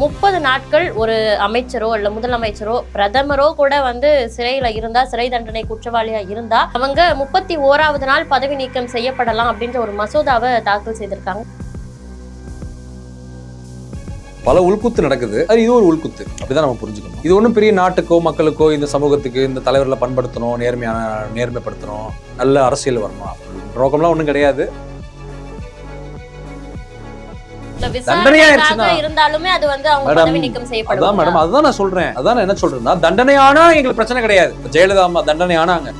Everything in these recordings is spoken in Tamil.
முப்பது நாட்கள் ஒரு அமைச்சரோ இல்ல முதலமைச்சரோ பிரதமரோ கூட வந்து சிறையில இருந்தா சிறை தண்டனை குற்றவாளியா இருந்தா அவங்க முப்பத்தி ஓராவது நாள் பதவி நீக்கம் செய்யப்படலாம் அப்படின்ற ஒரு மசோதாவை தாக்கல் செய்திருக்காங்க. பல உள்குத்து நடக்குது. அது இது ஒரு உள்குத்து. அப்படிதான் நம்ம புரிஞ்சுக்கணும். இது ஒன்றும் பெரிய நாட்டுக்கோ மக்களுக்கோ இந்த சமூகத்துக்கு இந்த தலைவர்களை பண்படுத்தணும் நேர்மையான நேர்மைப்படுத்தணும் நல்ல அரசியல் வரணும். நோக்கம்லாம் ஒன்றும் கிடையாது. தண்டனையா இருந்தாலுமே அது வந்து அவங்க மேடம், பதவி நீக்கம் அதான் மேடம் அதுதான் நான் சொல்றேன். அதான் நான் என்ன சொல்றேன்னா எங்களுக்கு பிரச்சனை கிடையாது. ஜெயலலிதா அம்மா தண்டனை ஆனாங்க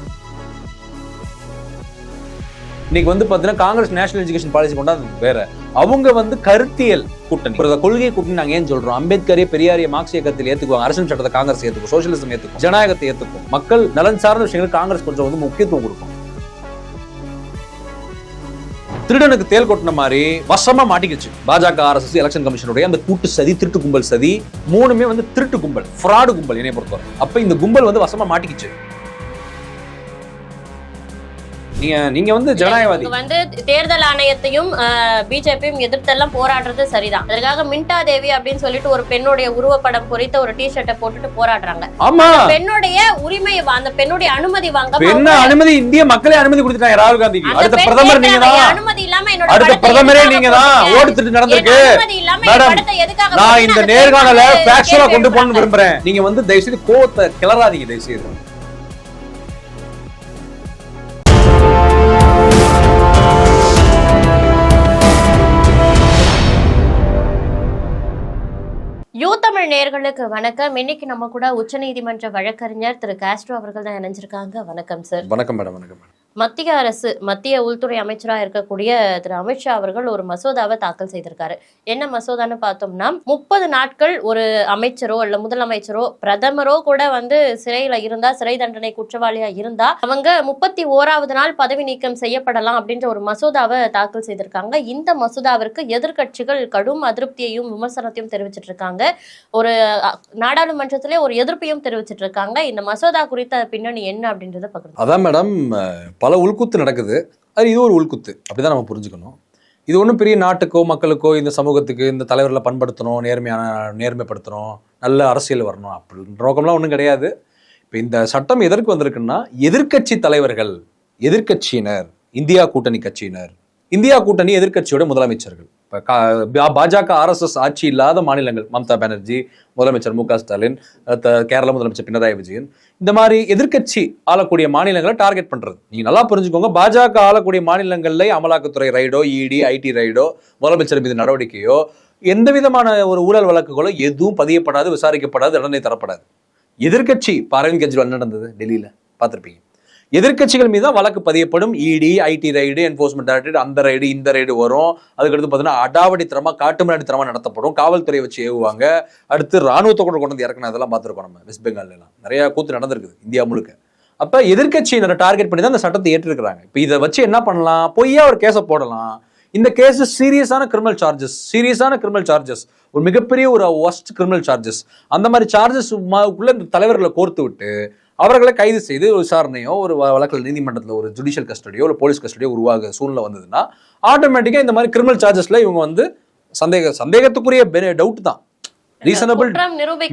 இன்னைக்கு வந்து பாத்தீங்கன்னா காங்கிரஸ் நேஷனல் எஜுகேஷன் பாலிசி கொண்டாந்து வேற. அவங்க வந்து கருத்தியல் கூட்டணி. ஒரு கொள்கை கூட்டணி நாங்க ஏன் சொல்றோம்? அம்பேத்கரே பெரியாரிய மார்க்சிய கருத்தில் ஏத்துக்குவாங்க அரசியல் சட்டத்தை காங்கிரஸ் ஏத்துக்கும் சோசியலிசம் ஏத்துக்கும் ஜனநாயகத்தை ஏத்துக்கும். மக்கள் நலன் சார்ந்த விஷயங்களுக்கு காங்கிரஸ் கொஞ்சம் வந்து முக்கியத்துவம் கொடுக்கும். திருடனுக்கு தேல் கொட்டின மாதிரி வசமா மாட்டிக்கிச்சு. பாஜக ஆர்எஸ்எஸ் எலெக்ஷன் கமிஷனுடைய அந்த கூட்டு சதி திருட்டு கும்பல் சதி மூணுமே வந்து திருட்டு கும்பல் ஃப்ராடு கும்பல் என்னை பொறுத்தவரை. அப்ப இந்த கும்பல் வந்து வசமா மாட்டிக்கிச்சு. நீங்க நீங்க வந்து ஜனநாயகவாதி. வந்து தேர்தல் ஆணையத்தையும் பிஜேபியும் எதிர்த்தெல்லாம் போராடுறது சரிதான். அதற்காக மின்டா தேவி அப்படின்னு சொல்லிட்டு ஒரு பெண்ணுடைய உருவப்படம் பொறித்த ஒரு டி ஷர்ட்டை போட்டுட்டு போராடுறாங்க. ஆமா. பெண்ணுடைய உரிமையை வா- அந்த பெண்ணுடைய அனுமதி வாங்க என்ன அனுமதி இந்திய மக்களே அனுமதி கொடுத்துட்டாங்க ராகுல் அந்த அடுத்த பிரதமர் நீங்க தான் அனுமதி இல்லாம என்னோட அடுத்த பிரதமரே நீங்க தான் போட்டீங்க? ஓடு திருட்டு என் நடந்திருக்கு. அனுமதி இல்லாம என் மேடம், நான்? இந்த நேர்காணல ஃபேக்சுவலா கொண்டு போகணும்னு. விரும்புறேன். நீங்க வந்து தயவு செய்து கோவத்தை கிளறாதீங்க தயவு யூ தமிழ் நேயர்களுக்கு வணக்கம். இன்னைக்கு நம்ம கூட உச்சநீதிமன்ற வழக்கறிஞர் திரு காஸ்ட்ரோ அவர்கள் தான் இணைஞ்சிருக்காங்க. வணக்கம் சார். வணக்கம் மேடம். வணக்கம் மேடம். மத்திய அரசு மத்திய உள்துறை அமைச்சராக இருக்கக்கூடிய திரு. அமித்ஷா அவர்கள் ஒரு மசோதாவை தாக்கல் செய்திருக்காரு. என்ன மசோதான்னு பார்த்தோம்னா முப்பது நாட்கள் ஒரு அமைச்சரோ இல்ல முதலமைச்சரோ பிரதமரோ கூட வந்து சிறையில இருந்தா சிறை தண்டனை குற்றவாளியா இருந்தா அவங்க முப்பத்தி ஓராவது நாள் பதவி நீக்கம் செய்யப்படலாம் அப்படின்ற ஒரு மசோதாவை தாக்கல் செய்திருக்காங்க. இந்த மசோதாவிற்கு எதிர்க்கட்சிகள் கடும் அதிருப்தியையும் விமர்சனத்தையும் தெரிவிச்சிட்டு இருக்காங்க ஒரு நாடாளுமன்றத்திலே ஒரு எதிர்ப்பையும் தெரிவிச்சிட்டு இருக்காங்க இந்த மசோதா குறித்த பின்னணி என்ன அப்படின்றத பகிர்ந்து அதான் மேடம் பல உள்குத்து நடக்குது. அது இது ஒரு உள்குத்து. அப்படிதான் நம்ம புரிஞ்சுக்கணும். இது ஒன்றும் பெரிய நாட்டுக்கோ மக்களுக்கோ இந்த சமூகத்துக்கு இந்த தலைவர்களை பண்படுத்தணும் நேர்மையான நேர்மைப்படுத்தணும் நல்ல அரசியல் வரணும் அப்படின்ற நோக்கம்லாம் ஒன்றும் கிடையாது. இப்போ இந்த சட்டம் எதற்கு வந்திருக்குன்னா எதிர்க்கட்சி தலைவர்கள் எதிர்க்கட்சியினர் இந்தியா கூட்டணி கட்சியினர் இந்தியா கூட்டணி எதிர்க்கட்சியோட முதலமைச்சர்கள். இப்போ பாஜக ஆர்எஸ்எஸ் ஆட்சி இல்லாத மாநிலங்கள். மம்தா பானர்ஜி முதலமைச்சர் மு க ஸ்டாலின் கேரள முதலமைச்சர் பினராயி விஜயன். இந்த மாதிரி எதிர்க்கட்சி ஆளக்கூடிய மாநிலங்களை டார்கெட் பண்றது. நீங்க நல்லா புரிஞ்சுக்கோங்க பாஜக ஆளக்கூடிய மாநிலங்கள்ல அமலாக்கத்துறை ரைடோ இடி ஐடி ரைடோ முதலமைச்சர் மீது நடவடிக்கையோ எந்த விதமான ஒரு ஊழல் வழக்குகளோ எதுவும் பதியப்படாது விசாரிக்கப்படாது தண்டனை தரப்படாது. எதிர்க்கட்சி இப்போ அரவிந்த் கெஜ்ரிவால் நடந்தது? டெல்லியில். பார்த்துருப்பீங்க. எதிர்க்கட்சிகள் மீது தான் வழக்கு பதியப்படும். ED IT raid enforcement directorate அந்த ரைடு இந்த ரைடு வரும். அதுக்கடுத்து பார்த்தீங்கன்னா அடாவடித்தனமா காட்டுமிராடித்தனமா நடத்தப்படும். காவல்துறை வச்சு ஏவுவாங்க. அடுத்து ராணுவத்தை கூட கொண்டு வந்து இறக்கணும் அதெல்லாம் பார்த்துருக்கோம் நம்ம. வெஸ்ட் பெங்காலெலாம் நிறையா நிறைய கூத்து நடந்திருக்குது இந்தியா முழுக்க. அப்ப எதிர்கட்சியினரை டார்கெட் பண்ணி தான் அந்த சட்டத்தை ஏற்றிருக்கிறாங்க. இப்போ இதை வச்சு என்ன பண்ணலாம்? பொய்யா ஒரு கேஸை போடலாம். இந்த கேஸ் சீரியஸான கிரிமினல் சார்ஜஸ் சீரியஸான கிரிமினல் சார்ஜஸ் ஒரு மிகப்பெரிய ஒரு ஒஸ்ட் கிரிமினல் சார்ஜஸ் அந்த மாதிரி சார்ஜஸ் உள்ள இந்த தலைவர்களை கோர்த்து விட்டு அவர்களை கைது செய்து ஒரு விசாரணையோ ஒரு வழக்கில் நீதிமன்றத்தில் ஒரு ஜுடிஷியல் கஸ்டடியோ ஒரு போலீஸ் கஸ்டடியோ உருவாக சூழ்நிலை வந்ததுன்னா ஆட்டோமேட்டிக்காக இந்த மாதிரி கிரிமினல் சார்ஜஸ்ல இவங்க வந்து சந்தேக சந்தேகத்துக்குரிய டவுட் தான். ரீசனபிள்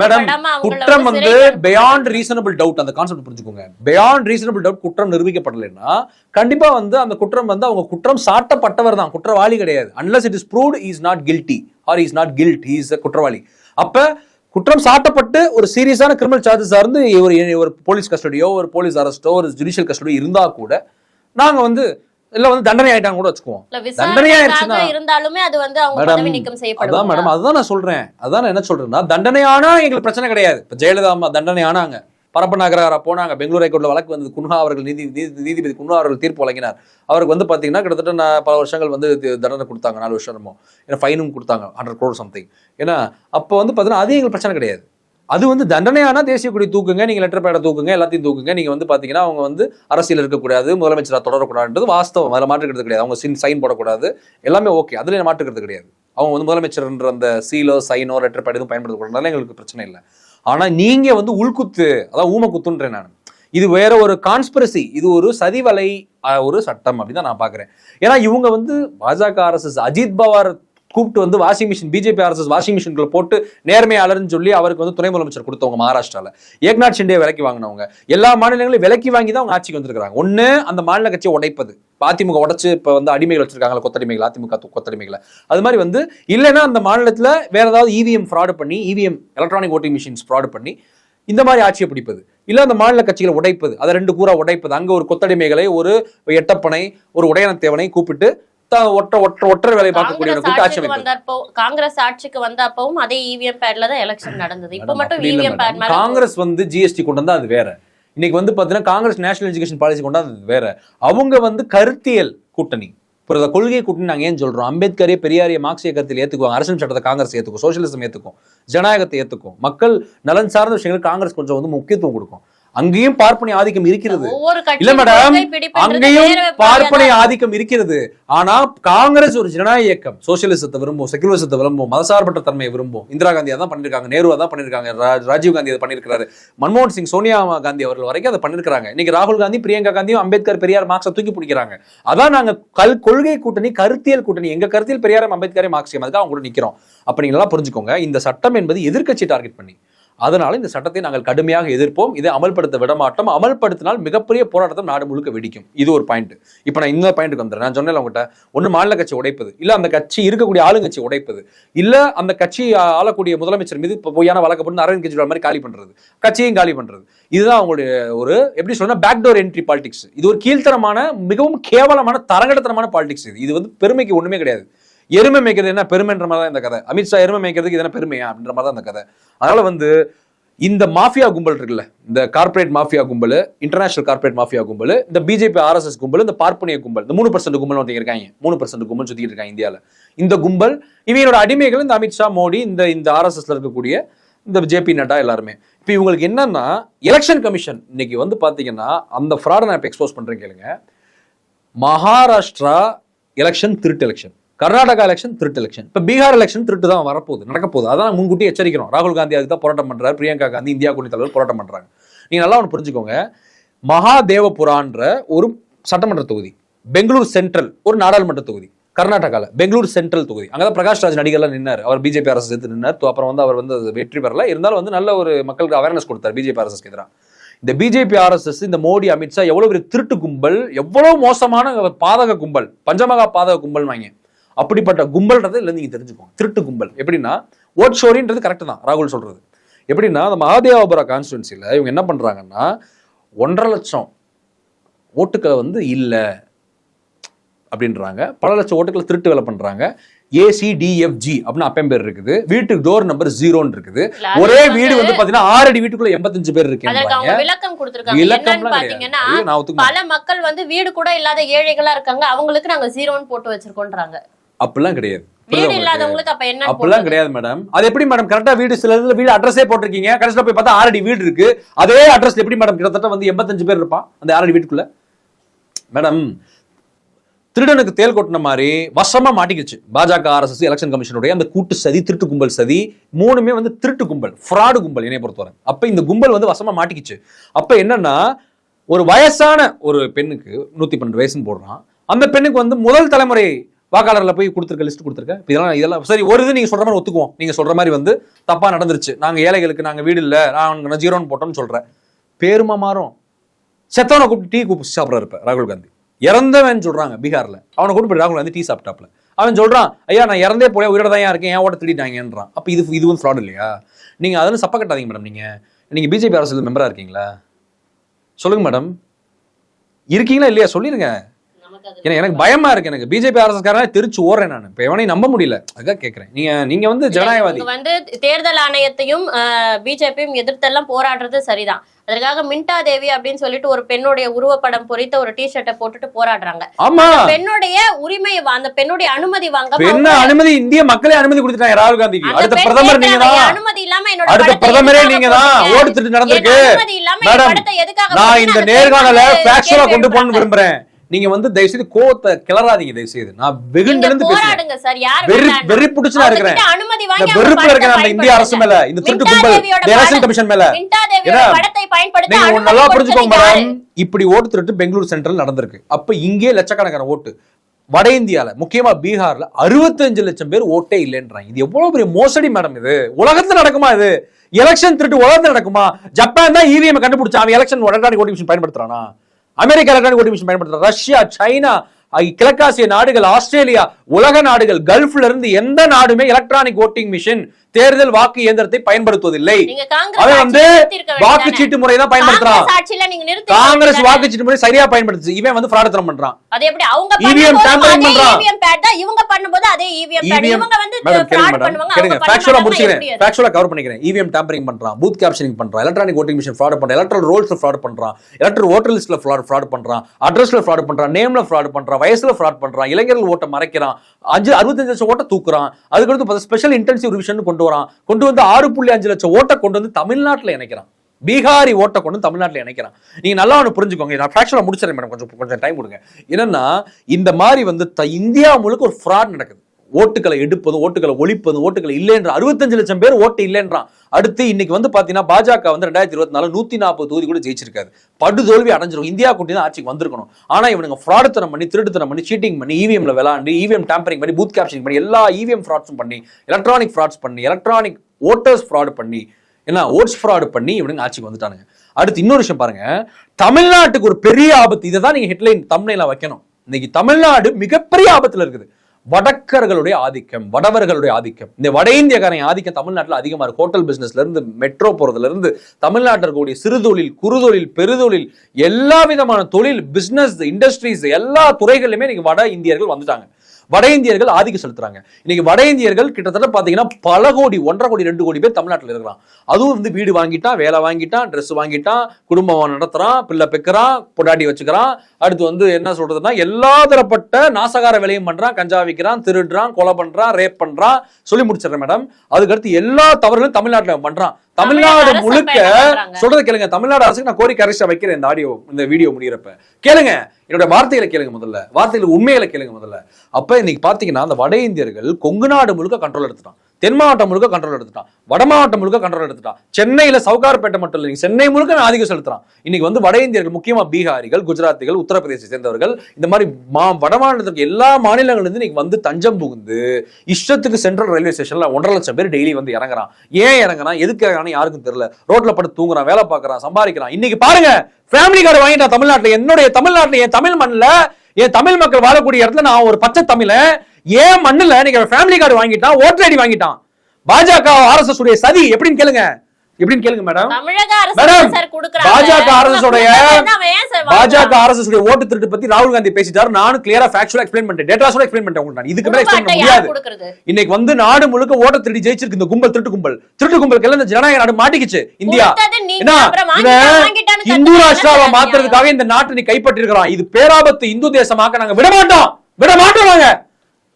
மேடம் குற்றம் வந்து பியாண்ட் ரீசனபிள் டவுட் அந்த கான்செப்ட் புரிஞ்சுக்கோங்க. பியாண்ட் ரீசனபிள் டவுட் குற்றம் நிரூபிக்கப்படலைன்னா கண்டிப்பா வந்து அந்த குற்றம் வந்து அவங்க குற்றம் சாட்டப்பட்டவர் தான். குற்றவாளி கிடையாது. Unless it is proved is not guilty or is not guilt is குற்றவாளி. அப்ப குற்றம் சாட்டப்பட்டு ஒரு சீரியஸான கிரிமினல் சார்ஜஸ் இருந்து ஒரு ஒரு போலீஸ் கஸ்டடியோ ஒரு போலீஸ் அரெஸ்டோ ஒரு ஜுடிஷியல் கஸ்டடியோ இருந்தா கூட நாங்க வந்து இல்ல வந்து தண்டனை ஆயிட்டாங்க கூட வச்சுக்குவோம். விசாரணைக்காக ஆயிடுச்சுன்னா- இருந்தாலுமே அது வந்து அவங்க நீக்கம் அதான் செய்யப்படும் மேடம் அதுதான் நான் சொல்றேன். அதான் நான் என்ன சொல்றேன்னா தண்டனை ஆனா எங்களுக்கு பிரச்சனை கிடையாது. இப்ப ஜெயலலிதா அம்மா தண்டனை ஆனாங்க பரப்ப நகராரா போனாங்க. பெங்களூர் ஹைகோர்ட்ல வழக்கு வந்தது. குன்ஹா அவர்கள் நீதி நீதி- நீதிபதி குன்ஹா அவர்கள் தீர்ப்பு வழங்கினார். அவருக்கு வந்து பார்த்தீங்கன்னா கிட்டத்தட்ட நான் பல வருஷங்கள் வந்து தண்டனை கொடுத்தாங்க. நாலு வருஷம் என்னமோ. ஏன்னா ஃபைனும் கொடுத்தாங்க. ஹண்ட்ரட் க்ரோர் சம்திங் ஏன்னா அப்போ வந்து பார்த்தீங்கன்னா அது எங்களுக்கு பிரச்சனை கிடையாது. அது வந்து தண்டனையானா தேசிய கொடி தூக்குங்க நீங்கள் லெட்டர் பேட தூக்குங்க எல்லாத்தையும் தூக்குங்க. நீங்கள் வந்து பார்த்தீங்கன்னா அவங்க வந்து அரசியல் இருக்கக்கூடாது முதலமைச்சராக தொடரக்கூடாதுன்றது வாஸ்தவம். அதில் மாற்றுக்கிறது கிடையாது. அவங்க சின் சைன் போடக்கூடாது. எல்லாமே ஓகே அதில் மாற்றுக்கிறது கிடையாது. அவங்க வந்து முதலமைச்சர்ன்ற அந்த சீலோ சைனோ லெட்டர் பேட் எதுவும் பயன்படுத்தக்கூடாதுனால எங்களுக்கு பிரச்சனை இல்லை. ஆனா நீங்க வந்து உள்குத்து அதான் ஊம குத்துன்றேன் நான். இது வேற ஒரு கான்ஸ்பிரசி இது ஒரு சதிவலை ஒரு சட்டம் அப்படின்னு தான் நான் பாக்குறேன். ஏன்னா இவங்க வந்து பாஜக அரசு அஜித் பவார் கூப்பிட்டு வந்து washing machine BJP RSS washing மிஷின்குள்ள போட்டு நேர்மையாளர்னு சொல்லி அவருக்கு வந்து துணை முதலமைச்சர் கொடுத்தவங்க மகாராஷ்டிரால. ஏக்நாத் ஷிண்டே விலைக்கு வாங்கினவங்க. எல்லா மாநிலங்களையும் விலக்கி வாங்கி தான் அவங்க ஆட்சிக்கு வந்திருக்காங்க ஒன்று அந்த மாநில கட்சியை உடைப்பது. அதிமுக உடச்சு இப்ப வந்து அடிமைகள் வச்சிருக்காங்களா கொத்தடிமைகள் அதிமுக கொத்தடிமைகளை. அது மாதிரி வந்து இல்லைன்னா அந்த மாநிலத்தில் வேற ஏதாவது இவிஎம் ஃப்ராடு பண்ணி EVM electronic voting machines fraud பண்ணி இந்த மாதிரி ஆட்சியை பிடிப்பது. இல்லை அந்த மாநில கட்சிகளை உடைப்பது. அதை ரெண்டு கூறா உடைப்பது. அங்கே ஒரு கொத்தடிமைகளை ஒரு எட்டப்பனை ஒரு உடையன தேவனை கூப்பிட்டு த- ஒற்ற ஒற்ற ஒற்றை வேலை ஆட்சிக்கு அமைப்பது வந்தப்போ காங்கிரஸ் ஆட்சிக்கு வந்தப்பவும் அதே இவிஎம் பேட்ல தான் எலெக்ஷன் நடந்தது. இப்ப மட்டும் இவிஎம் பேட் மேடம். மேல காங்கிரஸ் வந்து ஜிஎஸ்டி கொண்டு வந்தா அது வேற. இன்னைக்கு வந்து பாத்தீங்கன்னா காங்கிரஸ் நேஷனல் எஜுகேஷன் பாலிசி கொண்டு அது வேற. அவங்க வந்து கருத்தியல் கூட்டணி. புரியுதா கொள்கை கூட்டணி நாங்க ஏன் சொல்றோம்? அம்பேத்கரே பெரியாரிய மார்க்சிய கருத்தில் ஏத்துக்குவாங்க. அரசியல் சட்டத்தை காங்கிரஸ் ஏத்துக்கும். சோசியலிசம் ஏத்துக்கும். ஜனநாயகத்தை ஏத்துக்கும். மக்கள் நலன் சார்ந்த விஷயங்களுக்கு காங்கிரஸ் கொஞ்சம் வந்து முக்கியத்துவம் கொடுக்கும். அங்கேயும் பார்ப்பனை ஆதிக்கம் இருக்கிறது. இல்ல மேடம் அங்கேயும் பார்ப்பனை தான். ஆதிக்கம் இருக்கிறது. ஆனா காங்கிரஸ் ஒரு ஜனநாயக இயக்கம். சோசியலிசத்தை விரும்பும் செகுலரிசத்தை விரும்பும் மதசார்பற்ற தன்மையை விரும்பும் இந்திரா காந்தி அதான் பண்ணிருக்காங்க நேரு அதான் பண்ணிருக்காங்க ராஜீவ் காந்தி அதை பண்ணிருக்காரு மன்மோகன் சிங் சோனியா காந்தி அவர்கள் வரைக்கும் அதை பண்ணிருக்காங்க இன்னைக்கு ராகுல் காந்தி பிரியங்கா காந்தியும் அம்பேத்கர் பெரியார் மார்க்ஸை தூக்கி பிடிக்கிறாங்க. அதான் நாங்க கல் கொள்கை கூட்டணி கருத்தியல் கூட்டணி. எங்க கருத்தியல் பெரியாரும் அம்பேத்கரையும் மார்க்சியம் அதுக்காக அவங்க கூட நிக்கிறோம். அப்ப நீங்க நல்லா புரிஞ்சுக்கோங்க இந்த சட்டம் என்பது எதிர்க்கட்சி டார்கெட் பண்ணி. அதனால இந்த சட்டத்தை நாங்கள் கடுமையாக எதிர்ப்போம். இதை அமல்படுத்த விடமாட்டோம். அமல்படுத்தினால் மிகப்பெரிய போராட்டத்தை நாடு முழுக்க வெடிக்கும். இது ஒரு பாயிண்ட் இப்போ நான் இந்த பாயிண்ட்டுக்கு வந்துடுறேன். நான் சொன்னேன் அவங்ககிட்ட ஒன்று மாநில கட்சி உடைப்பது இல்லை அந்த கட்சி இருக்கக்கூடிய ஆளுங்கட்சி உடைப்பது இல்லை அந்த கட்சி ஆளக்கூடிய முதலமைச்சர் மீது இப்போ பொய்யான வழக்கு போட்டு அரவிந்த் கெஜ்ரிவால் மாதிரி காலி பண்ணுறது கட்சியும் காலி பண்ணுறது இதுதான் அவங்களுடைய ஒரு எப்படி சொன்னா பேக்டோர் என்ட்ரி பாலிடிக்ஸ் இது ஒரு கீழ்த்தரமான மிகவும் கேவலமான தரங்கடத்தனமான பாலிடிக்ஸ் இது. இது வந்து பெருமைக்கு ஒன்றுமே கிடையாது. எருமை மேய்க்கிறது என்ன பெருமைன்ற மாதிரி தான் இந்த கதை. அமித்ஷா எருமை மேய்க்கிறதுக்கு இது என்ன பெருமையா அப்படின்ற மாதிரி தான் இந்த கதை. அதனால வந்து இந்த மாஃபியா கும்பல் இருக்குல்ல இந்த கார்ப்பரேட் மாஃபியா கும்பல் இன்டர்நேஷனல் கார்ப்பரேட் மாஃபியா கும்பல் இந்த பிஜேபி ஆர்எஸ்எஸ் கும்பல் இந்த பார்ப்பனிய கும்பல் இந்த மூணு பர்சன்ட் கும்பல் ஒருத்தங்க இருக்காங்க. மூணு பர்சன்ட் கும்பல் சுத்திட்டு இருக்காங்க இந்தியாவில் இந்த கும்பல் இவங்களோட அடிமைகள் இந்த அமித்ஷா மோடி இந்த இந்த ஆர்எஸ்எஸ்ல இருக்கக்கூடிய இந்த ஜேபி நட்டா எல்லாருமே. இப்போ இவங்களுக்கு என்னன்னா எலெக்ஷன் கமிஷன் இன்னைக்கு வந்து பாத்தீங்கன்னா அந்த ஃப்ராடை நான் இப்போ எக்ஸ்போஸ் பண்றேன் கேளுங்க. மகாராஷ்டிரா எலெக்ஷன் திருட்டு எலெக்ஷன் கர்நாடகா எலெக்ஷன் திருட்டு எலெக்ஷன் இப்போ பீகார் எலெக்ஷன் திருட்டு தான் வரப்போகுது நடக்க போகுது அதான் முன்கூட்டி எச்சரிக்கிறோம். ராகுல் காந்தி அதுக்கு தான் போராட்டம் பண்றாரு பிரியங்கா காந்தி இந்தியா கூட்டணி தலைவர் போராட்டம் பண்றாங்க. நீங்க நல்லா ஒன்று புரிஞ்சுக்கோங்க. மகாதேவபுரான்ற ஒரு சட்டமன்ற தொகுதி பெங்களூர் சென்ட்ரல் ஒரு நாடாளுமன்ற தொகுதி கர்நாடகாவில் பெங்களூர் சென்ட்ரல் தொகுதி. அங்கே தான் பிரகாஷ் ராஜ் நடிகர்லாம் நின்னார். அவர் பிஜேபி அரசு சேர்த்து நின்னார். அப்புறம் வந்து அவர் வந்து வெற்றி பெறல. இருந்தாலும் வந்து நல்ல ஒரு மக்களுக்கு அவேர்னஸ் கொடுத்தார் பிஜேபி அரசுக்கு எதிராக இந்த பிஜேபி ஆர்எஸ்எஸ் இந்த மோடி அமித்ஷா எவ்வளோ பெரிய திருட்டு கும்பல் எவ்வளோ மோசமான பாதக கும்பல் பஞ்சமகா பாதக கும்பல் வாங்க. அப்படிப்பட்ட கும்பல்ன்றதை இதுல நீங்க தெரிஞ்சுக்கோங்க. திருட்டு கும்பல். எப்படின்னா ஓட் ஷோரின்றது கரெக்ட் தான். ராகுல் சொல்றது. எப்படின்னா அந்த மகாதேவபுரா கான்ஸ்டுவன்சில இவங்க என்ன பண்றாங்கன்னா ஒன்றரை லட்சம் ஓட்டுக்களை வந்து இல்ல அப்படின்றாங்க. பல லட்சம் ஓட்டுக்களை திருட்டு வேலை பண்றாங்க. ஏசிடிஎஃப்ஜி அப்படின்னு அப்பன் பேர் இருக்குது. வீட்டுக்கு டோர் நம்பர் ஜீரோன்னு இருக்குது. இல்ல, ஒரே வீடு வந்து பாத்தீங்கன்னா ஆறு அடி வீட்டுக்குள்ள எண்பத்தஞ்சு பேர் அவங்க விளக்கம் கொடுத்திருக்காங்க. பல மக்கள் வந்து வீடு கூட இல்லாத ஏழைகளா இருக்காங்க. அவங்களுக்கு நாங்க ஜீரோன்னு போட்டு வச்சிருக்கோன்றாங்க. அப்படிலாம் கிடையாது. புரியுதா வீடு உங்களுக்கு? இல்லாதவங்களுக்கு அப்ப என்ன அப்படிலாம் கிடையாது மேடம் அது எப்படி மேடம் கரெக்டா வீடு சில இதுல வீடு அட்ரஸே போட்டிருக்கீங்க. கடைசியில போய் பார்த்தா ஆறடி வீடு இருக்கு. அதே அட்ரஸ்ல எப்படி மேடம் கிட்டத்தட்ட வந்து எண்பத்தஞ்சு பேர் இருப்பான் அந்த ஆறடி வீட்டுக்குள்ள. மேடம் திருடனுக்கு தேல் கொட்டின மாதிரி வசமா மாட்டிக்கிச்சு. பாஜக ஆர்எஸ்எஸ் எலெக்ஷன் கமிஷனுடைய அந்த கூட்டு சதி திருட்டு கும்பல் சதி மூணுமே வந்து திருட்டு கும்பல் ஃப்ராடு கும்பல் என்னைய பொறுத்தவரை. அப்ப இந்த கும்பல் வந்து வசமா மாட்டிக்கிச்சு. அப்ப என்னன்னா ஒரு வயசான ஒரு பெண்ணுக்கு நூத்தி பன்னெண்டு வயசுன்னு போடுறான். அந்த பெண்ணுக்கு வந்து முதல் தலைமுறை வாக்காளரில் போய் கொடுத்துருக்க லிஸ்ட் கொடுத்துருக்க. இதெல்லாம் இதெல்லாம் சரி ஒரு இது நீங்கள் சொல்கிற மாதிரி ஒத்துக்குவோம். நீங்கள் சொல்கிற மாதிரி வந்து தப்பாக நடந்துருச்சு. நாங்கள் ஏழைகளுக்கு நாங்கள் வீடு இல்லை. நான் ஜீரோன்னு போட்டோம்னு சொல்கிறேன் பேருமா மாறும். செத்தவனை கூப்பிட்டு டீ கூப்பிட்டு சாப்பிட்றாரு இருப்பேன் ராகுல் காந்தி. இறந்தவன் சொல்கிறாங்க பீகாரில். அவனை கூப்பிட்டு ராகுல் காந்தி டீ சாப்பிட்டாப்ல அவன் சொல்கிறான் ஐயா நான் இறந்தே போய் உயிரோட தான் இருக்கேன். ஏன் ஓட்ட திட்டாங்கன்றான் அப்போ இது இதுவும் ஃப்ராட் இல்லையா? நீங்கள் அதெல்லாம் சப்ப கட்டாதீங்க மேடம் நீங்கள் நீங்கள் பிஜேபி அரசு மெம்பராக இருக்கீங்களா? சொல்லுங்கள் மேடம் இருக்கீங்களா இல்லையா? சொல்லிடுங்க ஏன்னா எனக்கு பயமா இருக்கு எனக்கு. பிஜேபி அரசுக்காரனே திருச்சி ஓடுறேன் நான். இப்ப எவனையும் நம்ப முடியல. அதுக்காக கேக்குறேன். நீங்க நீங்க வந்து ஜனநாயகவாதி. வந்து தேர்தல் ஆணையத்தையும் பிஜேபியும் எதிர்த்தெல்லாம் போராடுறது சரிதான். அதற்காக மின்டா தேவி அப்படின்னு சொல்லிட்டு ஒரு பெண்ணுடைய உருவப்படம் பொறித்த ஒரு டி ஷர்ட்டை போட்டுட்டு போராடுறாங்க. ஆமா. பெண்ணுடைய உரிமையை வா- அந்த பெண்ணுடைய அனுமதி வாங்க அனுமதி இந்திய மக்களே அனுமதி கொடுத்துட்டாங்க ராகுல் அந்த அடுத்த பிரதமர் நீங்க தான் அனுமதி இல்லாம என்னோட அடுத்த பிரதமரே நீங்க தான் திருட்டு நடந்திருக்கு. மேடம், நான்? இந்த நேர்காணல ஃபேக்சுவலா கொண்டு போகணும்னு. விரும்புறேன். நீங்க வந்து தயவு செய்து கோவத்தை கிளறாதீங்க தயவு செய்து நான் நீங்க வெகுண்டிலிருந்து பேசுறேன் வெறி பிடிச்சு நான் இருக்கிறேன் வெறுப்புல படத்தை இருக்கிற அந்த இந்திய அரசு மேல. இந்த திருட்டு கும்பல் எலெக்ஷன் கமிஷன் மேல. நீங்க நல்லா புரிஞ்சுக்கோங்க? மேடம். இப்படி ஓட்டு திருட்டு பெங்களூர் சென்ட்ரல் நடந்திருக்கு. அப்ப இங்கே லட்சக்கணக்கான ஓட்டு. வட இந்தியால முக்கியமா பீகார்ல 65 லட்சம் பேர் ஓட்டே இல்லைன்றாங்க. இது எவ்வளவு பெரிய மோசடி மேடம் இது. உலகத்துல நடக்குமா இது? எலெக்ஷன் திருட்டு உலகத்துல நடக்குமா? ஜப்பான் தான் இவிஎம் கண்டுபிடிச்சா அவன் எலெக்ஷன் எலக்ட்ரானிக் ஓட்டிங் மிஷின் பயன்படுத்துறானா? அமெரிக்கா எலக்ட்ரானிக் ஓட்டிங் மிஷின் பயன்படுத்துறது ரஷ்யா சைனா கிழக்காசிய நாடுகள் ஆஸ்திரேலியா உலக நாடுகள் கல்ஃப்ல இருந்து எந்த நாடுமே எலக்ட்ரானிக் ஓட்டிங் மிஷின் தேர்தல் வாக்கு இயந்திரத்தை பயன்படுத்துவதில்லை. அவன் வந்து? வாக்குச்சீட்டு முறை தான்? பயன்படுத்துறான். காங்கிரஸ் வாக்குச்சீட்டு முறை சரியா பயன்படுத்துச்சு இவன் வந்து ஃப்ராடத்தனம் பண்றான். அது எப்படி? அவங்க EVM பண்ணும்போது tampering அதே பண்றான். தான் இவங்க பண்ணும்போது அதே pad. EVM இவங்க வந்து மேடம் பண்ணுவாங்க கேளுங்க. ஃபேக்சுவலா முடிச்சுக்கிறேன். ஃபேக்சுவலா கவர் பண்ணிக்கிறேன். இவிஎம் டேம்பரிங் பண்றான். பூத் கேப்ஷனிங் பண்றான். எலக்ட்ரானிக் ஓட்டிங் மிஷின் ஃப்ராட் பண்றான். எலக்ட்ரல் ரோல்ஸ்ல ஃப்ராட் பண்றான். எலக்ட்ரல் ஓட்டர் லிஸ்ட்ல ஃப்ராட் ஃப்ராட் பண்றான். அட்ரஸ்ல ஃப்ராட் பண்றான். நேம்ல ஃப்ராட் பண்றான். வயசுல ஃப்ராட் பண்றான் இளைஞர்கள் ஓட்ட மறைக்கிறான் அஞ்சு அறுபத்தஞ்சு லட்சம் ஓட்ட தூக்குறான் அதுக்கடுத்து ஸ்பெஷல் இன்டென்சிவ் ரிவிஷன் கொண்டு வரான் கொண்டு வந்து ஆறு புள்ளி அஞ்சு லட்சம் ஓட்டை கொண்டு வந்து தமிழ்நாட்டில் இணைக்கிறான். பீகாரி ஓட்டை கொண்டு தமிழ்நாட்டில் இணைக்கிறான். நீங்க நல்லா ஒன்று புரிஞ்சுக்கோங்க நான் ஃபேக்சுவலா முடிச்சிடறேன் மேடம் கொஞ்சம் கொஞ்சம் டைம் கொடுங்க. என்னன்னா இந்த மாதிரி வந்து த- இந்தியா முழுக்க ஒரு ஃப்ராட் நடக்குது. ஓட்டுகளை எடுப்பதும் ஓட்டுகளை ஒழிப்பதும் ஓட்டுகளை இல்லைன்ற அறுபத்தஞ்சு லட்சம் பேர் ஓட்டு இல்லைன்றான். அடுத்து இன்னைக்கு வந்து பாத்தீங்கன்னா பாஜக வந்து ரெண்டாயிரத்தி இருபத்தி நாலு நூத்தி நாற்பது தொகுதி கூட ஜெயிச்சிருக்காது படுதோல்வி அடைஞ்சிரும். இந்தியா கூட்டி தான் ஆட்சிக்கு வந்திருக்கணும். ஆனா இவனுங்க ஃப்ராடுத்தனம் பண்ணி திருட்டுத்தனம் பண்ணி சீட்டிங் பண்ணி இவிஎம்ல விளாண்டு இவிஎம் டேம்பரிங் பண்ணி பூத் கேப்ஷனிங் பண்ணி எல்லா இவிஎம் ஃப்ராட்ஸும் பண்ணி எலக்ட்ரானிக் ஃப்ராட்ஸ் பண்ணி எலக்ட்ரானிக் ஓட்டர்ஸ் ஃப்ராட் பண்ணி என்ன ஓட்ஸ் ஃப்ராடு பண்ணி இவனுங்க ஆட்சிக்கு வந்துட்டானுங்க. அடுத்து இன்னொரு விஷயம் பாருங்க. தமிழ்நாட்டுக்கு ஒரு பெரிய ஆபத்து. இதை தான் நீங்க ஹெட்லைன் தமிழ்ல வைக்கணும். இன்னைக்கு தமிழ்நாடு மிகப்பெரிய ஆபத்துல இருக்குது. வடக்கர்களுடைய ஆதிக்கம் வடவர்களுடைய ஆதிக்கம். இந்த வட இந்தியக்காரன் ஆதிக்கம் தமிழ்நாட்டில் அதிகமாக இருக்கு ஹோட்டல் பிஸ்னஸ்ல இருந்து மெட்ரோ போறதுல இருந்து தமிழ்நாட்டில் இருக்கக்கூடிய சிறுதொழில் குறுதொழில் பெருதொழில் எல்லா விதமான தொழில் பிஸ்னஸ் இண்டஸ்ட்ரீஸ் எல்லா துறைகளிலுமே இன்னைக்கு வட இந்தியர்கள் வந்துட்டாங்க. வட இந்தியர்கள் ஆதிக்கம் செலுத்துறாங்க. இன்னைக்கு வட இந்தியர்கள் கிட்டத்தட்ட பாத்தீங்கன்னா பல கோடி ஒன்றரை கோடி ரெண்டு கோடி பேர் தமிழ்நாட்டில் இருக்கிறான். அதுவும் வந்து வீடு வாங்கிட்டான் வேலை வாங்கிட்டான் ட்ரெஸ் வாங்கிட்டான் குடும்பம் நடத்துறான் பிள்ளை பெக்கிறான் பொண்டாட்டி வச்சுக்கிறான். அடுத்து வந்து என்ன சொல்றதுன்னா எல்லா தரப்பட்ட நாசகார வேலையும் பண்றான் கஞ்சா விற்கிறான் திருடுறான் கொலை பண்றான் ரேப் பண்றான். சொல்லி முடிச்சிடுறேன் மேடம் அதுக்கடுத்து எல்லா தவறுகளும் தமிழ்நாட்டில் பண்றான். தமிழ்நாடு முழுக்க? சொல்றத கேளுங்க. தமிழ்நாடு அரசுக்கு நான் கோரிக்கை அரசு வைக்கிறேன் இந்த ஆடியோ இந்த வீடியோ முடியிறப்ப. கேளுங்க. என்னோட வார்த்தைகளை கேளுங்க முதல்ல. வார்த்தைகள் உண்மைகளை கேளுங்க முதல்ல. அப்ப இன்னைக்கு பாத்தீங்கன்னா அந்த வட இந்தியர்கள் கொங்கு நாடு முழுக்க கண்ட்ரோல் எடுத்துட்டான். தென் மாவட்டம் முழுக்க கண்ட்ரோல் எடுத்துட்டான். வட மாவட்டம் முழுக்க கண்ட்ரோல் எடுத்துட்டான். சென்னையில் சவுகார்பேட்டை மட்டும் இல்லை சென்னை முழுக்க நான் ஆதிக்கம் செலுத்துறான். இன்னைக்கு வந்து வட இந்தியர்கள் முக்கியமாக பீகாரிகள் குஜராத்திகள் உத்தரப்பிரதேசத்தை சேர்ந்தவர்கள் இந்த மாதிரி மா வட மாநிலத்திற்கு எல்லா மாநிலங்கள்லேருந்து இன்னைக்கு வந்து தஞ்சம் புகுந்து இஷ்டத்துக்கு சென்ட்ரல் ரயில்வே ஸ்டேஷன்ல ஒன்றரை லட்சம் பேர் டெய்லி வந்து இறங்குறான். ஏன் இறங்குறான் எதுக்கு இறங்குறான்னு யாருக்கும் தெரியல. ரோட்ல படுத்து தூங்குறான் வேலை பார்க்கறான் சம்பாதிக்கிறான். இன்னைக்கு பாருங்க ஃபேமிலி கார்டு வாங்கிட்டான் தமிழ்நாட்டில். என்னுடைய தமிழ்நாட்டில் என் தமிழ் மண்ணில் என் தமிழ் மக்கள் வாழக்கூடிய இடத்துல நான் ஒரு பச்சை தமிழன் ஏன் மண்ணுல நீங்க ஃபேமிலி கார்டு வாங்கிட்டான் ஓட்டர் ஐடி வாங்கிட்டான்? பாஜக ஆர்எஸ்எஸ் உடைய சதி எப்படின்னு கேளுங்க. எப்படின்னு கேளுங்க மேடம் மேடம், பாஜக அரசு உடைய- பாஜக? ஆர்எஸ்எஸ் உடைய ஓட்டு திருட்டு பத்தி ராகுல் காந்தி பேசிட்டாரு. நானும் கிளியரா ஃபேக்சுவலா எக்ஸ்பிளைன் பண்ணிட்டேன். டேட்டாஸோட எக்ஸ்பிளைன் பண்ணிட்டேன் உங்களுக்கு இதுக்கு மேல எக்ஸ்பிளைன் பண்ண முடியாது. இன்னைக்கு வந்து நாடு முழுக்க ஓட்ட திருடி ஜெயிச்சிருக்கு. இந்த கும்பல் திருட்டு கும்பல். திருட்டு கும்பலுக்கு எல்லாம் இந்த ஜனநாயக நாடு மாட்டிக்கிச்சு. இந்தியா. இந்து ராஷ்டிராவை மாத்துறதுக்காக இந்த நாட்டை நீ கைப்பற்றி இருக்கிறான் இது பேராபத்து இந்து தேசமாக்க நாங்க விட மாட்டோம் விட மாட்டோம் நாங்க.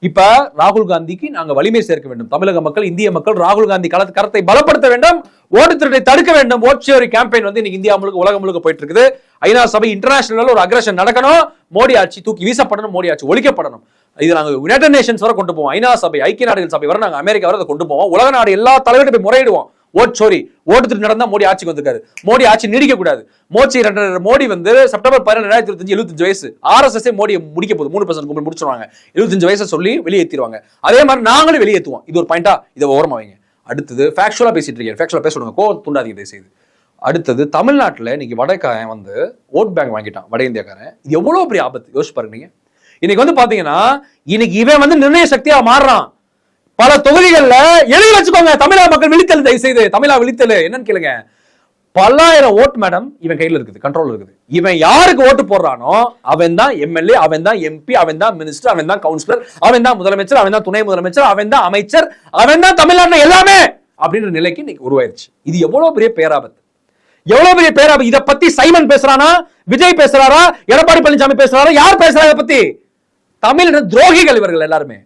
இப்ப ராகுல் காந்திக்கு நாங்க வலிமை சேர்க்க வேண்டும். தமிழக மக்கள் இந்திய மக்கள் ராகுல் காந்தி களத்து கரத்தை பலப்படுத்த வேண்டும். ஓட்டு திருட்டை தடுக்க வேண்டும். ஓட்சியோரி கேம்பெயின் வந்து இன்னைக்கு இந்தியா முழுக்க உலகம் முழுக்க போயிட்டு இருக்குது ஐநா சபை இன்டர்நேஷனல் ஒரு அக்ரஷன் நடக்கணும். மோடி ஆட்சி தூக்கி வீசப்படணும். மோடி ஆட்சி ஒழிக்கப்படணும். இது நாங்க யுனைடெட் நேஷன்ஸ் வரை கொண்டு போவோம். ஐநா சபை ஐக்கிய நாடுகள் சபை வரை நாங்க அமெரிக்கா வரை கொண்டு போவோம். உலக நாடு எல்லா தலைவர்கிட்ட போய் முறையிடுவோம். ஓட் சோரி ஓட்டு திருட்டு நடந்தா மோடி ஆட்சிக்கு வந்திருக்காரு. மோடி ஆட்சி நீடிக்க கூடாது. மோடி மோடி வந்து செப்டம்பர் பதினெண்டு ரெண்டாயிரத்தி இருபத்தஞ்சு எழுபத்தஞ்சு வயசு. ஆர்எஸ்எஸ் மோடியை முடிக்க போகுது. மூணு பர்சன்ட் கும்பல் முடிச்சிருவாங்க. எழுபத்தஞ்சு வயசை சொல்லி வெளியேற்றிடுவாங்க அதே மாதிரி நாங்களும் வெளியேற்றுவோம் இது ஒரு பாயிண்டா இதை ஓரமா வைங்க. அடுத்தது ஃபேக்சுவலா பேசிட்டு இருக்கேன் ஃபேக்சுவலா பேச கோ கோவம் செய்து அடுத்தது தமிழ்நாட்டில் இன்னைக்கு வடக்காரன் வந்து ஓட் பேங்க் வாங்கிட்டான். வட இந்தியாக்காரன். இது பெரிய ஆபத்து? யோசிச்சு பாருங்க நீங்க. இன்னைக்கு வந்து பாத்தீங்கன்னா இன்னைக்கு இவன் வந்து நிர்ணய சக்தியா மாறுறான். பல தொகுதிகள்ல எழுதி வச்சுக்கோங்க. தமிழக மக்கள் விழித்தல் தயவு செய்து தமிழா விழித்தல். என்னன்னு கேளுங்க. பல்லாயிரம் ஓட்டு மேடம் இவன் கையில இருக்குது. கண்ட்ரோல் இருக்குது. இவன் யாருக்கு ஓட்டு போடுறானோ அவன் தான் எம்எல்ஏ அவன் தான் எம்பி அவன் தான் மினிஸ்டர் அவன் தான் கவுன்சிலர் அவன் தான் முதலமைச்சர் அவன் தான் துணை முதலமைச்சர் அவன் தான் அமைச்சர் அவன் தான் தமிழ்நாட்டுல எல்லாமே அப்படின்ற நிலைக்கு இன்னைக்கு உருவாயிருச்சு. இது எவ்வளவு பெரிய பேராபத்து? எவ்வளவு பெரிய பேராபத்து? இதை பத்தி சைமன் பேசுறானா? விஜய் பேசுறாரா? எடப்பாடி பழனிசாமி பேசுறாரா? யார் பேசுறா இதை பத்தி? தமிழ் துரோகிகள் இவர்கள் எல்லாருமே.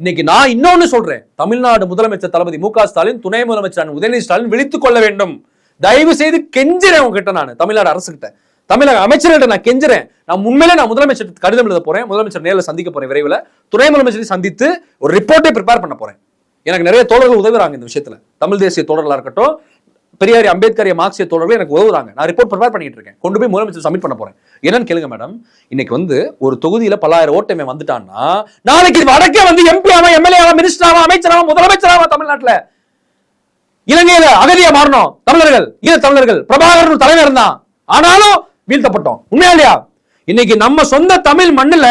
இன்னைக்கு நான் இன்னொன்னு சொல்றேன். தமிழ்நாடு முதலமைச்சர் தளபதி மு ஸ்டாலின் துணை முதலமைச்சர் உதயநிதி ஸ்டாலின் விழித்துக் கொள்ள வேண்டும். தயவு செய்து கெஞ்சுறேன் உங்ககிட்ட நான் தமிழ்நாடு அரசு கிட்ட தமிழக அமைச்சர்கிட்ட நான் கெஞ்சுறேன். நான் உண்மையிலே நான் முதலமைச்சர் கடிதம் எழுத போறேன். முதலமைச்சர் நேரில் சந்திக்க போறேன் விரைவில். துணை முதலமைச்சரை சந்தித்து ஒரு ரிப்போர்ட்டை ப்ரிப்பேர் பண்ண போறேன். எனக்கு நிறைய தோழர்கள் உதவுறாங்க இந்த விஷயத்துல. தமிழ் தேசிய தோழர்களா இருக்கட்டும் பெரியாரி அம்பேத்கர் மார்க்சிய தோழர்கள் எனக்கு உதவுறாங்க. நான் ரிப்போர்ட் ப்ரிப்பேர் பண்ணிட்டு இருக்கேன். கொண்டு போய் முதலமைச்சர் சப்மிட் பண்ண போறேன். என்னன்னு கேளுங்க மேடம் இன்னைக்கு வந்து ஒரு தொகுதியில பல்லாயிரம் ஓட்டமே வந்துட்டான்னா நாளைக்கு வடக்கே வந்து எம்பி ஆவா எம்எல்ஏ ஆவா மினிஸ்டர் ஆவா அமைச்சராவா முதலமைச்சராவா தமிழ்நாட்டுல. இலங்கையில அகதியா மாறணும் தமிழர்கள். ஈழ தமிழர்கள். பிரபாகரன் தலைவர் தான் ஆனாலும் வீழ்த்தப்பட்டோம். உண்மையா இல்லையா? இன்னைக்கு நம்ம சொந்த தமிழ் மண்ணுல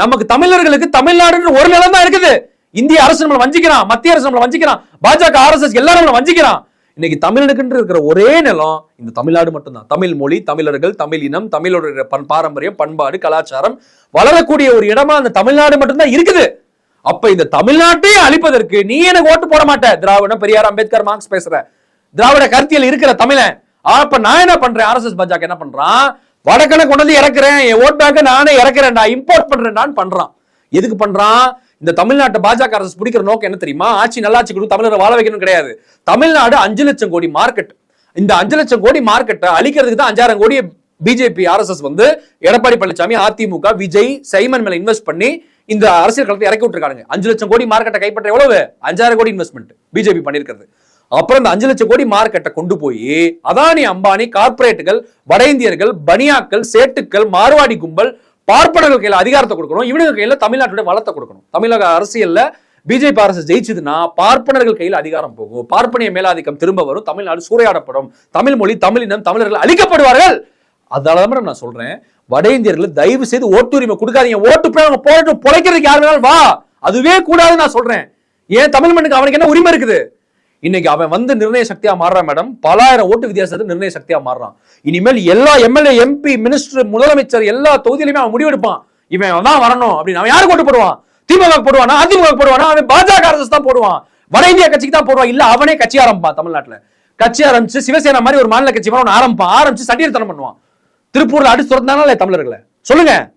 நமக்கு தமிழர்களுக்கு தமிழ்நாடுன்னு ஒரு நிலம் தான் இருக்குது. இந்திய அரசு நம்மளை வஞ்சிக்கிறான் மத்திய அரசு நம்மளை வஞ்சிக்கிறான் பாஜக ஆர்எஸ்எஸ் எல்லாரும் நம்மளை வஞ்சிக்கிறான். இன்னைக்கு தமிழனுக்குன்ற இருக்கிற ஒரே நிலம் இந்த தமிழ்நாடு மட்டும்தான். தமிழ் மொழி தமிழர்கள் தமிழ் இனம் தமிழோட பண் பாரம்பரியம் பண்பாடு கலாச்சாரம் வளரக்கூடிய ஒரு இடமா அந்த தமிழ்நாடு மட்டும்தான் இருக்குது. அப்ப இந்த தமிழ்நாட்டையே அழிப்பதற்கு நீ எனக்கு ஓட்டு போட மாட்ட. திராவிடம் பெரியார் அம்பேத்கர் மார்க்ஸ் பேசுற. திராவிட கருத்தியல் இருக்கிற தமிழன். அப்ப நான் என்ன பண்றேன்? ஆர்எஸ்எஸ் பாஜக என்ன பண்றான்? வடக்கனை கொண்டு வந்து இறக்குறேன். என் ஓட் பேங்க நானே இறக்குறேன் நான் இம்போர்ட் பண்றேன் பண்றான். எதுக்கு பண்றான்? இந்த தமிழ்நாட்டை பாஜக அரசு பிடிக்கிற நோக்கம் என்ன தெரியுமா? ஆட்சி நல்லாட்சி கொடுத்து தமிழரை வாழ வைக்கணும் கிடையாது. தமிழ்நாடு அஞ்சு லட்சம் கோடி மார்க்கெட் இந்த அஞ்சு லட்சம் கோடி மார்க்கெட்டை அழிக்கிறதுக்கு தான் அஞ்சாயிரம் கோடி பிஜேபி ஆர்எஸ்எஸ் வந்து எடப்பாடி பழனிசாமி அதிமுக விஜய் சைமன் மேல இன்வெஸ்ட் பண்ணி இந்த அரசியல் களத்தை இறக்கி விட்டுருக்காங்க அஞ்சு லட்சம் கோடி மார்க்கெட்டை கைப்பற்ற எவ்வளவு? அஞ்சாயிரம் கோடி இன்வெஸ்ட்மெண்ட் பிஜேபி பண்ணிருக்கிறது அப்புறம் இந்த அஞ்சு லட்சம் கோடி மார்க்கெட்டை கொண்டு போய் அதானி அம்பானி கார்ப்பரேட்டுகள் வட இந்தியர்கள் பனியாக்கள் சேட்டுக்கள் மார்வாடி கும்பல் பார்ப்பனர்கள் கையில் அதிகாரத்தை கொடுக்கணும் இவனுங்க கையில் தமிழ்நாட்டுடைய வளத்தை கொடுக்கணும். தமிழக அரசியலில் பிஜேபி அரசு ஜெயிச்சதுன்னா பார்ப்பனர்கள் கையில் அதிகாரம் போகும். பார்ப்பனிய மேலாதிக்கம் திரும்ப வரும் தமிழ்நாடு சூறையாடப்படும். தமிழ் மொழி தமிழினம் தமிழர்கள் அழிக்கப்படுவார்கள். அதனால தான் நான் சொல்றேன் வட இந்தியர்கள் தயவு செய்து ஓட்டுரிமை கொடுக்காதீங்க. ஓட்டு போய் அவங்க போட்டு பிழைக்கிறதுக்கு யார் வேணாலும் வா. அதுவே கூடாதுன்னு நான் சொல்றேன். ஏன் தமிழ் மண்ணுக்கு அவனுக்கு என்ன உரிமை இருக்குது? இன்னைக்கு அவன் வந்து நிர்ணய சக்தியா மாறுறான் மேடம். பலாயிரம் ஓட்டு வித்தியாசத்தை நிர்ணய சக்தியா மாறுறான். இனிமேல் எல்லா எம்எல்ஏ எம்பி மினிஸ்டர் முதலமைச்சர் எல்லா தொகுதியிலுமே அவன் முடிவெடுப்பான் இவன் தான் வரணும் அப்படின்னு. அவன் யாருக்கு ஓட்டு போடுவான்? திமுக போடுவானா? அதிமுக போடுவானா? அவன் பாஜக அரசு தான் போடுவான். வட இந்திய கட்சிக்கு தான் போடுவான். இல்ல அவனே கட்சி ஆரம்பிப்பான் தமிழ்நாட்டுல. கட்சி ஆரம்பிச்சு சிவசேனா மாதிரி ஒரு மாநில கட்சி அவன் ஆரம்பிப்பான். ஆரம்பிச்சு சட்டீர்த்தனம் பண்ணுவான். திருப்பூர்ல அடிச்சு துரத்தானா தமிழர்களை. சொல்லுங்க.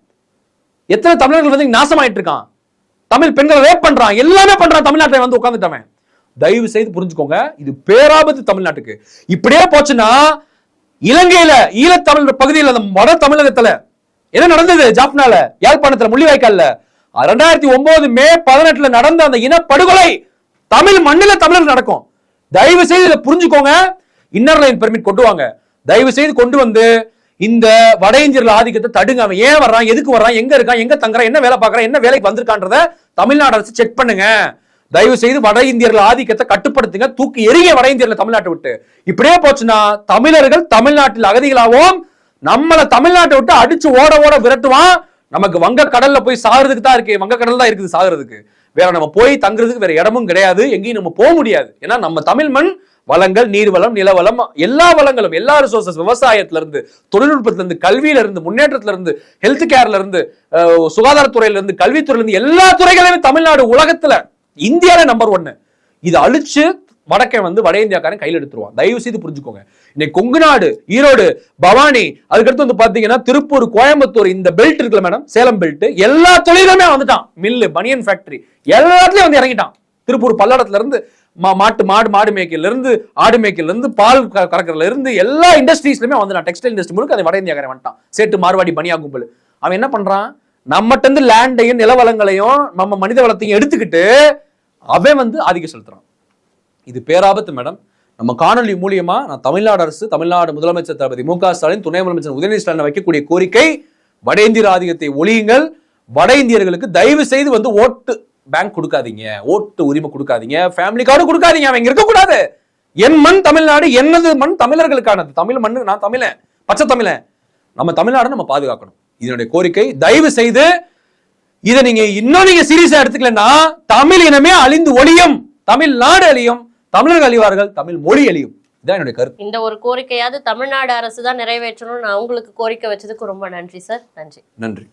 எத்தனை தமிழர்கள் வந்து நாசமாயிட்டு இருக்கான்? தமிழ் பெண்களை ரேப் பண்றான். எல்லாமே பண்றான். தமிழ்நாட்டில் வந்து உட்காந்துட்டவன் தயவு செய்து புரிஞ்சுக்கோங்க இது பேராபத்து தமிழ்நாட்டுக்கு. இப்படியே போச்சுன்னா இலங்கையில ஈழத்தமிழ் பகுதியில் அந்த வட தமிழகத்துல என்ன நடந்தது ஜாப்னால யாழ்ப்பாணத்துல முள்ளிவாய்க்கால்ல? ரெண்டாயிரத்தி ஒன்பது மே பதினெட்டுல நடந்த அந்த இனப்படுகொலை தமிழ் மண்ணில தமிழர் நடக்கும். தயவு செய்து இதை புரிஞ்சுக்கோங்க. இன்னர் லைன் பெர்மிட் கொண்டு வாங்க. தயவு செய்து கொண்டு வந்து இந்த வட இந்தியர்கள் ஆதிக்கத்தை தடுங்க. அவன் ஏன் வர்றான்? எதுக்கு வர்றான்? எங்க இருக்கான்? எங்க தங்குறான்? என்ன வேலை பார்க்கறான்? என்ன வேலைக்கு வந்திருக்கான்றத தமிழ்நாடு அரசு செக் பண்ணுங்க. தயவு செய்து வட இந்தியர்கள் ஆதிக்கத்தை கட்டுப்படுத்துங்க. தூக்கி எரிய வட இந்தியர்கள் தமிழ்நாட்டை விட்டு. இப்படியே போச்சுன்னா தமிழர்கள் தமிழ்நாட்டில் அகதிகளாகவும் நம்மள தமிழ்நாட்டை விட்டு அடிச்சு ஓட ஓட விரட்டுவான். நமக்கு வங்க கடல்ல போய் சாகுறதுக்கு தான் இருக்கு. வங்க கடல் தான் இருக்குது சாகுறதுக்கு. வேற நம்ம போய் தங்குறதுக்கு வேற இடமும் கிடையாது. எங்கேயும் நம்ம போக முடியாது. ஏன்னா நம்ம தமிழ் மண் வளங்கள் நீர்வளம் நிலவளம் எல்லா வளங்களும் எல்லா ரிசோர்சஸ் விவசாயத்துல இருந்து தொழில்நுட்பத்துல இருந்து கல்வியில இருந்து முன்னேற்றத்துல இருந்து ஹெல்த் கேர்ல இருந்து சுகாதாரத்துறையில இருந்து கல்வித்துறையில இருந்து எல்லா துறைகளையும் தமிழ்நாடு உலகத்துல இந்தியால நம்பர் ஒன்னு இதை அழிச்சு வடக்கே வந்து வட இந்தியாக்காரன் கையில் எடுத்துருவான். தயவு செய்து புரிஞ்சுக்கோங்க. இன்னைக்கு கொங்கு நாடு ஈரோடு பவானி அதுக்கடுத்து வந்து பாத்தீங்கன்னா திருப்பூர் கோயம்புத்தூர் இந்த பெல்ட் இருக்குல்ல மேடம் சேலம் பெல்ட் எல்லா தொழிலுமே வந்துட்டான். மில்லு பனியன் ஃபேக்டரி எல்லாத்துலயும் வந்து இறங்கிட்டான். திருப்பூர் பல்லடத்துல இருந்து மா- மாட்டு மாடு மாடு மேய்க்கல இருந்து ஆடு மேய்க்கல இருந்து பால் க- கறக்கறதுல இருந்து எல்லா இண்டஸ்ட்ரீஸ்லயுமே வந்துட்டான். டெக்ஸ்டைல் இண்டஸ்ட்ரி முழுக்க அது வட இந்தியாக்காரன் வந்துட்டான். சேட்டு மார்வாடி பனியா கும்பல் அவன் என்ன பண்றான்? நம்மகிட்ட இருந்து லேண்டையும் நிலவளங்களையும் நம்ம மனித வளத்தையும் எடுத்துக்கிட்டு அவன் வந்து ஆதிக்கம் செலுத்துறான். இது பேராபத்து மேடம். நம்ம காணொலி மூலியமா நான் தமிழ்நாடு அரசு தமிழ்நாடு முதலமைச்சர் தளபதி மு க ஸ்டாலின் துணை முதலமைச்சர் உதயநிதி ஸ்டாலின் வைக்கக்கூடிய கோரிக்கை வட இந்தியர் ஆதிக்கத்தை ஒழியுங்கள். வட இந்தியர்களுக்கு தயவு செய்து வந்து ஓட்டு பேங்க் கொடுக்காதீங்க. ஓட்டு உரிமை கொடுக்காதீங்க. ஃபேமிலி கார்டு கொடுக்காதீங்க. அவங்க இருக்கக்கூடாது. என் மண் தமிழ்நாடு என்னது மண் தமிழர்களுக்கானது? தமிழ் மண் நான் தமிழன் பச்சை தமிழன். நம்ம தமிழ்நாடு நம்ம பாதுகாக்கணும். இதனுடைய கோரிக்கை தயவு செய்து இதை நீங்க இன்னும் நீங்க சீரியஸா எடுத்துக்கலன்னா தமிழ் இனமே அழிந்து ஒழியும். தமிழ் நாடு அழியும் தமிழர்கள் அழிவார்கள் தமிழ் மொழி அழியும். இதான் என்னுடைய கருத்து. இந்த ஒரு கோரிக்கையாவது தமிழ்நாடு அரசு தான் நிறைவேற்றணும்னு நான் உங்களுக்கு கோரிக்கை வச்சதுக்கு ரொம்ப நன்றி சார். நன்றி. நன்றி.